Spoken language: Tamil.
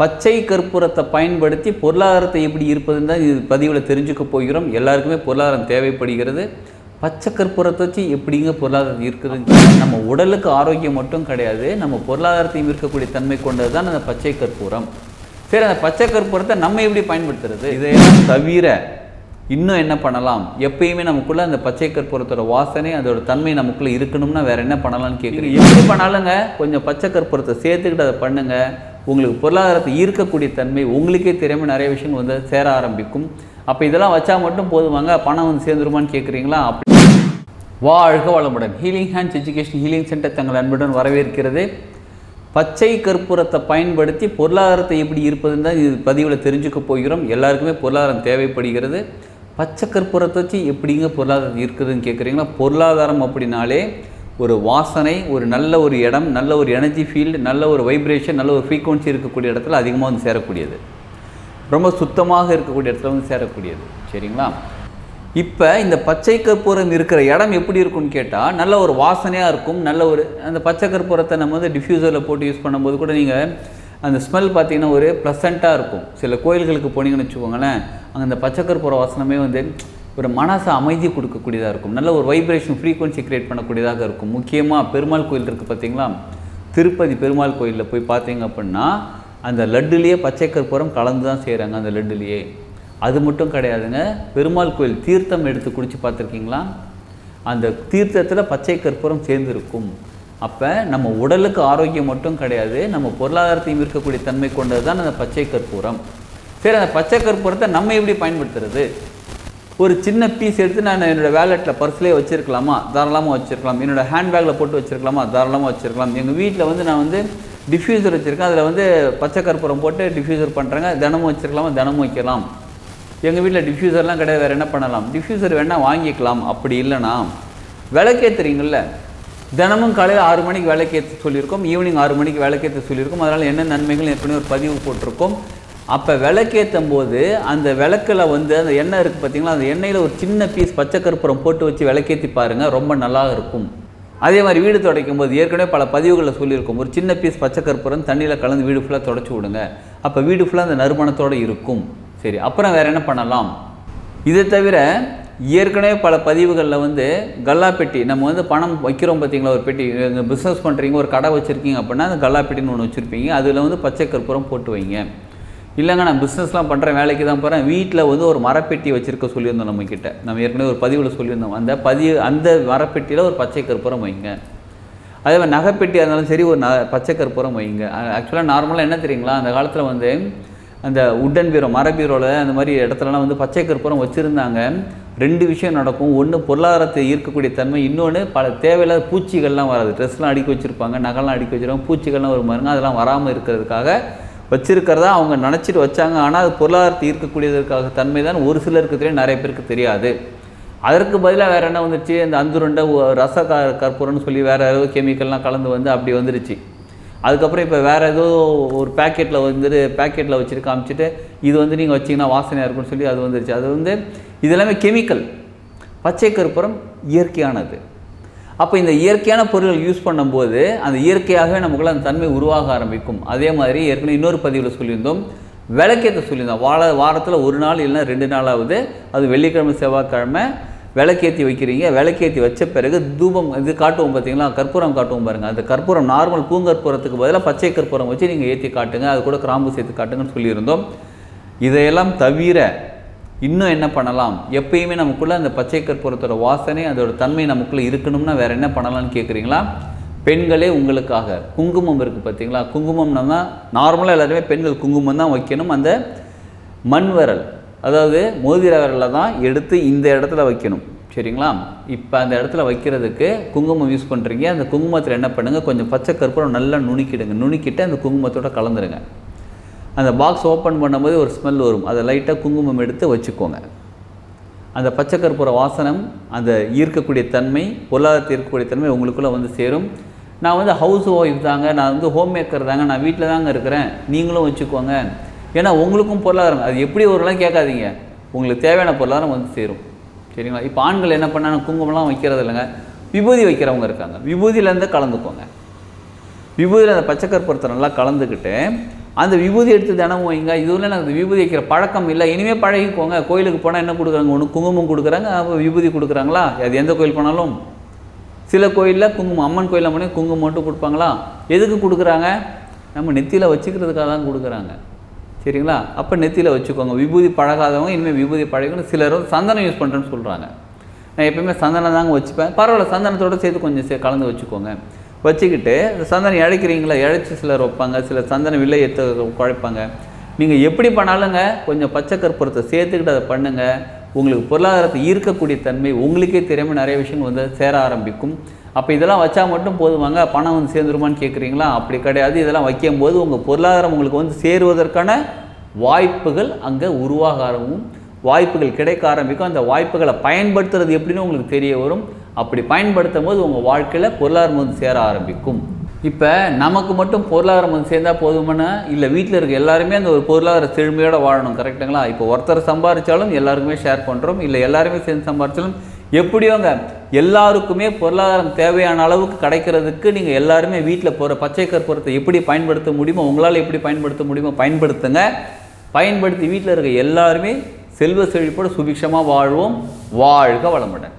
பச்சை கற்பூரத்தை பயன்படுத்தி பொருளாதாரத்தை எப்படி இருப்பதுன்னு தான் இது பதிவில் தெரிஞ்சுக்க போகிறோம். எல்லாருக்குமே பொருளாதாரம் தேவைப்படுகிறது. பச்சை கற்பூரத்தை வச்சு எப்படிங்க பொருளாதாரம் இருக்குது நம்ம உடலுக்கு ஆரோக்கியம் மட்டும் கிடையாது நம்ம பொருளாதாரத்தையும் இருக்கக்கூடிய தன்மை கொண்டது தான் அந்த பச்சை கற்பூரம். சரி அந்த பச்சை கற்பூரத்தை நம்ம எப்படி பயன்படுத்துறது? இதையெல்லாம் தவிர இன்னும் என்ன பண்ணலாம்? எப்பயுமே நமக்குள்ளே அந்த பச்சை கற்பூரத்தோட வாசனை அதோட தன்மை நமக்குள்ளே இருக்கணும்னா வேறு என்ன பண்ணலாம்னு கேட்குறீங்க எப்படி பண்ணாலுங்க கொஞ்சம் பச்சை கற்பூரத்தை சேர்த்துக்கிட்டு அதை பண்ணுங்கள் உங்களுக்கு பொருளாதாரத்தை ஈர்க்கக்கூடிய தன்மை உங்களுக்கே தெரியாமல் நிறைய விஷயங்கள் வந்து சேர ஆரம்பிக்கும். அப்போ இதெல்லாம் வச்சா மட்டும் போதுமாங்க? பணம் வந்து சேர்ந்துருமான்னு கேட்குறீங்களா அப்படி. வாழ்க வளமுடன். Healing hands education healing centre தங்கள் அன்புடன் வரவேற்கிறது. பச்சை கற்பூரத்தை பயன்படுத்தி பொருளாதாரத்தை எப்படி இருப்பதுன்னு தான் இது பதிவில் தெரிஞ்சுக்க போகிறோம். எல்லாருக்குமே பொருளாதாரம் தேவைப்படுகிறது. பச்சை கற்பூரத்தை வச்சு எப்படிங்க பொருளாதாரம் இருக்குதுன்னு கேட்குறீங்களா பொருளாதாரம் அப்படின்னாலே ஒரு வாசனை ஒரு நல்ல ஒரு இடம் நல்ல ஒரு எனர்ஜி ஃபீல்டு நல்ல ஒரு வைப்ரேஷன் நல்ல ஒரு ஃப்ரீக்குவன்சி இருக்கக்கூடிய இடத்துல அதிகமாக வந்து சேரக்கூடியது. ரொம்ப சுத்தமாக இருக்கக்கூடிய இடத்துல வந்து சேரக்கூடியது. சரிங்களா? இப்போ இந்த பச்சை கற்பூரம் இருக்கிற இடம் எப்படி இருக்கும்னு கேட்டால் நல்ல ஒரு வாசனையாக இருக்கும் நல்ல ஒரு அந்த பச்சை கற்பூரத்தை நம்ம வந்து டிஃப்யூசரில் போட்டு யூஸ் பண்ணும்போது கூட நீங்கள் அந்த ஸ்மெல் பார்த்தீங்கன்னா ஒரு ப்ளசண்ட்டாக இருக்கும். சில கோயில்களுக்கு போனீங்கன்னு வச்சுக்கோங்களேன் அங்கே அந்த பச்சை கற்பூர வாசனமே வந்து ஒரு மனசை அமைதி கொடுக்கக்கூடியதாக இருக்கும். நல்ல ஒரு வைப்ரேஷன் ஃப்ரீக்வன்சி க்ரியேட் பண்ணக்கூடியதாக இருக்கும். முக்கியமாக பெருமாள் கோயில் இருக்குது பார்த்தீங்களா திருப்பதி பெருமாள் கோயிலில் போய் பார்த்தீங்க அப்படின்னா அந்த லட்டுலேயே பச்சை கற்பூரம் கலந்து தான் செய்கிறாங்க அந்த லட்டுலேயே. அது மட்டும் கிடையாதுங்க. பெருமாள் கோயில் தீர்த்தம் எடுத்து குடித்து பார்த்துருக்கீங்களா அந்த தீர்த்தத்தில் பச்சை கற்பூரம் சேர்ந்துருக்கும். அப்போ நம்ம உடலுக்கு ஆரோக்கியம் மட்டும் கிடையாது நம்ம பொருளாதாரத்தையும் இருக்கக்கூடிய தன்மை கொண்டது தான் அந்த பச்சை கற்பூரம். சரி அந்த பச்சை கற்பூரத்தை நம்ம எப்படி பயன்படுத்துறது? ஒரு சின்ன பீஸ் எடுத்து நான் என்னோடய வேலெட்டில் பர்ஸ்லேயே வச்சுருக்கலாமா? தாராளமாக வச்சுருக்கலாம். என்னோடய ஹேண்ட் ஹேண்ட்பேக்கில் போட்டு வச்சுருக்கலாமா? தாராளமாக வச்சிருக்கலாம். எங்கள் வீட்டில் வந்து நான் வந்து டிஃப்யூசர் வச்சுருக்கேன். அதில் வந்து பச்சை கற்பூரம் போட்டு டிஃப்யூசர் பண்ணுறாங்க தினமும் வச்சிருக்கலாமா? தினமும் வைக்கலாம். எங்கள் வீட்டில் டிஃப்யூசர்லாம் கிடையாது. வேறு என்ன பண்ணலாம்? டிஃப்யூசர் வேணால் வாங்கிக்கலாம். அப்படி இல்லைனா விளக்கேற்றுறீங்கள தினமும் காலையில் ஆறு மணிக்கு விளக்கேற்ற சொல்லியிருக்கோம். ஈவினிங் ஆறு மணிக்கு விளக்கேற்ற சொல்லியிருக்கோம். அதனால் என்ன நன்மைகள்? ஏற்கனவே ஒரு பதிவு போட்டிருக்கோம். அப்போ விளக்கேற்றும் போது அந்த விளக்கில் வந்து அந்த எண்ணெய் இருக்குது பார்த்தீங்களா அந்த எண்ணெயில் ஒரு சின்ன பீஸ் பச்சை கற்பூரம் போட்டு வச்சு விளக்கேற்றி பாருங்கள் ரொம்ப நல்லா இருக்கும். அதே மாதிரி வீடு துடைக்கும் போது ஏற்கனவே பல பதிவுகளில் சொல்லியிருக்கும். ஒரு சின்ன பீஸ் பச்சை கற்பூரம் தண்ணியில் கலந்து வீடு ஃபுல்லாக தொடச்சி விடுங்க. அப்போ வீடு ஃபுல்லாக அந்த நறுமணத்தோடு இருக்கும். சரி அப்புறம் வேறு என்ன பண்ணலாம்? இதை தவிர ஏற்கனவே பல பதிவுகளில் வந்து கல்லா பெட்டி நம்ம வந்து பணம் வைக்கிறோம் பார்த்தீங்களா ஒரு பெட்டி பிஸ்னஸ் பண்ணுறீங்க ஒரு கடை வச்சுருக்கீங்க அப்படின்னா அந்த கல்லா பெட்டின்னு ஒன்று வச்சுருப்பீங்க. அதில் வந்து பச்சை கற்பூரம் போட்டு வைங்க. இல்லைங்க நான் பிஸ்னஸ்லாம் பண்ணுறேன் வேலைக்கு தான் போகிறேன் வீட்டில் வந்து ஒரு மரப்பெட்டி வச்சுருக்க சொல்லியிருந்தோம் நம்மக்கிட்ட நம்ம ஏற்கனவே ஒரு பதிவில் சொல்லியிருந்தோம். அந்த பதிவு அந்த மரப்பெட்டியில் ஒரு பச்சை கற்பூரம் வைங்க. அதே மாதிரி நகைப்பெட்டியாக இருந்தாலும் சரி ஒரு ந பச்சை கற்பூரம் வைங்க. ஆக்சுவலாக நார்மலாக என்ன தெரியுங்களா? அந்த காலத்தில் வந்து அந்த உட்டன் பீரோ மர பீரோவில் அந்த மாதிரி இடத்துலலாம் வந்து பச்சை கற்பூரம் வச்சுருந்தாங்க. ரெண்டு விஷயம் நடக்கும். ஒன்று பொருளாதாரத்தை ஈர்க்கக்கூடிய தன்மை இன்னொன்று பல தேவையில்லாத பூச்சிகள்லாம் வராது. ட்ரெஸ்லாம் அடுக்கி வச்சுருப்பாங்க நகைலாம் அடுக்கி வச்சுருப்பாங்க பூச்சிகள்லாம் வரும் பாருங்க அதெல்லாம் வராமல் இருக்கிறதுக்காக வச்சிருக்கிறதா அவங்க நினச்சிட்டு வச்சாங்க. ஆனால் அது பொருளாதாரத்தை ஈர்க்கக்கூடியதற்காக தன்மை தான் ஒரு சிலருக்கு தெரியும் நிறைய பேருக்கு தெரியாது. அதற்கு பதிலாக வேறு என்ன வந்துருச்சு? இந்த அந்துருண்டை ரச க கற்பூரம்னு சொல்லி வேறு ஏதோ கெமிக்கல்லாம் கலந்து வந்து அப்படி வந்துருச்சு. அதுக்கப்புறம் இப்போ வேறு ஏதோ ஒரு பேக்கெட்டில் வந்துட்டு பேக்கெட்டில் வச்சுட்டு காமிச்சிட்டு இது வந்து நீங்கள் வச்சிங்கன்னா வாசனையாக இருக்கும்னு சொல்லி அது வந்துருச்சு. அது வந்து இது எல்லாமே கெமிக்கல் பச்சை கற்பூரம் இயற்கையானது. அப்போ இந்த இயற்கையான பொருட்கள் யூஸ் பண்ணும்போது அந்த இயற்கையாகவே நமக்குள்ள அந்த தன்மை உருவாக ஆரம்பிக்கும். அதே மாதிரி ஏற்கனவே இன்னொரு பதிவில் சொல்லியிருந்தோம். விளக்கேற்ற சொல்லியிருந்தோம். வார வாரத்தில் ஒரு நாள் இல்லைன்னா ரெண்டு நாளாவது அது வெள்ளிக்கிழமை செவ்வாய்க்கிழமை விளக்கேற்றி வைக்கிறீங்க. விளக்கேற்றி வச்ச பிறகு தூபம் இது காட்டுவோம் பார்த்தீங்களா? கற்பூரம் காட்டுவோம் பாருங்கள் அந்த கற்பூரம் நார்மல் பூங்கற்பூரத்துக்கு பதிலாக பச்சை கற்பூரம் வச்சு நீங்கள் ஏற்றி காட்டுங்க. அது கூட கிராம்பு சேர்த்து காட்டுங்கன்னு சொல்லியிருந்தோம். இதையெல்லாம் தவிர இன்னும் என்ன பண்ணலாம்? எப்பயுமே நமக்குள்ளே அந்த பச்சை கற்பூரத்தோட வாசனை அதோட தன்மை நமக்குள்ளே இருக்கணும்னா வேறு என்ன பண்ணலாம்னு கேட்குறீங்களா பெண்களே உங்களுக்காக. குங்குமம் இருக்குது பார்த்தீங்களா குங்குமம்னா நார்மலாக எல்லாருமே பெண்கள் குங்குமம் தான் வைக்கணும். அந்த மண் விரல் அதாவது மோதிர விரலில் தான் எடுத்து இந்த இடத்துல வைக்கணும். சரிங்களா? இப்போ அந்த இடத்துல வைக்கிறதுக்கு குங்குமம் யூஸ் பண்ணுறீங்க அந்த குங்குமத்தில் என்ன பண்ணுங்கள் கொஞ்சம் பச்சை கற்பூரம் நல்லா நுணுக்கிடுங்க. நுணுக்கிட்டு அந்த குங்குமத்தோட கலந்துருங்க. அந்த பாக்ஸ் ஓப்பன் பண்ணும்போது ஒரு ஸ்மெல் வரும். அதை லைட்டாக குங்குமம் எடுத்து வச்சுக்கோங்க. அந்த பச்சை கற்பூர வாசனம் அந்த ஈர்க்கக்கூடிய தன்மை பொருளாதாரத்தை ஈர்க்கக்கூடிய தன்மை உங்களுக்குள்ளே வந்து சேரும். நான் வந்து ஹவுஸ் ஒய்ஃப் தாங்க நான் வந்து ஹோம் மேக்கர் தாங்க நான் வீட்டில் தாங்க இருக்கிறேன். நீங்களும் வச்சுக்கோங்க. ஏன்னா உங்களுக்கும் பொருளாதாரம். அது எப்படி ஒருலாம் கேட்காதீங்க. உங்களுக்கு தேவையான பொருளாதாரம் வந்து சேரும். சரிங்களா? இப்போ ஆண்கள் என்ன பண்ணாங்க குங்குமம்லாம் வைக்கிறது இல்லைங்க. விபூதி வைக்கிறவங்க இருக்காங்க. விபூதியிலேருந்து கலந்துக்கோங்க. விபூதியில் அந்த பச்சை கற்பூரத்தை நல்லா கலந்துக்கிட்டு அந்த விபூதி எடுத்து தினமும் வைங்க. இதுல எனக்கு விபூதி வைக்கிற பழக்கம் இல்லை. இனிமேல் பழகிக்கோங்க. கோயிலுக்கு போனால் என்ன கொடுக்குறாங்க? ஒன்று குங்குமம் கொடுக்குறாங்க. அப்போ விபூதி கொடுக்குறாங்களா? அது எந்த கோயில் போனாலும். சில கோயிலில் குங்குமம் அம்மன் கோயிலில் போனால் குங்குமம் மட்டும் கொடுப்பாங்களா? எதுக்கு கொடுக்குறாங்க? நம்ம நெத்தியில் வச்சுக்கிறதுக்காக தான் கொடுக்குறாங்க. சரிங்களா? அப்போ நெத்தியில் வச்சுக்கோங்க. விபூதி பழகாதவங்க இனிமேல் விபூதி பழகணும் சிலர் சந்தனம் யூஸ் பண்ணுறேன்னு சொல்கிறாங்க நான் எப்பயுமே சந்தனம் தாங்க வச்சுப்பேன். பரவாயில்ல சந்தனத்தோடு சேர்த்து கொஞ்சம் சே கலந்து வச்சுக்கோங்க. வச்சுக்கிட்டு இந்த சந்தனம் இழைக்கிறீங்களா? இழைச்சி சிலர் வைப்பாங்க சிலர் சந்தனம் வில்லை எடுத்து குழைப்பாங்க. நீங்கள் எப்படி பண்ணாலுங்க கொஞ்சம் பச்சை கற்பூரத்தை சேர்த்துக்கிட்டு அதை பண்ணுங்கள் உங்களுக்கு பொருளாதாரத்தை ஈர்க்கக்கூடிய தன்மை உங்களுக்கே தெரியாமல் நிறைய விஷயங்கள் வந்து சேர ஆரம்பிக்கும். அப்போ இதெல்லாம் வச்சா மட்டும் போதுவாங்க பணம் வந்து சேர்ந்துருமான்னு கேட்குறீங்களா அப்படி கிடையாது. இதெல்லாம் வைக்கும்போது உங்கள் பொருளாதாரம் உங்களுக்கு வந்து சேருவதற்கான வாய்ப்புகள் அங்கே உருவாக ஆரம்பும் வாய்ப்புகள் கிடைக்க ஆரம்பிக்கும். அந்த வாய்ப்புகளை பயன்படுத்துறது எப்படின்னு உங்களுக்கு தெரிய வரும். அப்படி பயன்படுத்தும் போது உங்கள் வாழ்க்கையில் பொருளாதாரம் வந்து சேர ஆரம்பிக்கும். இப்போ நமக்கு மட்டும் பொருளாதாரம் வந்து சேர்ந்தால் போதுமானா இல்லை வீட்டில் இருக்க எல்லாருமே அந்த ஒரு பொருளாதார செழுமையோட வாழணும் கரெக்டுங்களா இப்போ ஒருத்தர் சம்பாதிச்சாலும் எல்லாருக்குமே ஷேர் பண்ணுறோம் இல்லை எல்லாருமே சேர்ந்து சம்பாதிச்சாலும் எப்படியோங்க எல்லாருக்குமே பொருளாதாரம் தேவையான அளவுக்கு கிடைக்கிறதுக்கு நீங்கள் எல்லாருமே வீட்டில் போகிற பச்சை கற்பூரத்தை எப்படி பயன்படுத்த முடியுமோ உங்களால் எப்படி பயன்படுத்த முடியுமோ பயன்படுத்துங்க. பயன்படுத்தி வீட்டில் இருக்க எல்லாருமே செல்வ செழிப்போடு சுபிக்ஷமாக வாழ்வோம். வாழ்க வளமுடன்.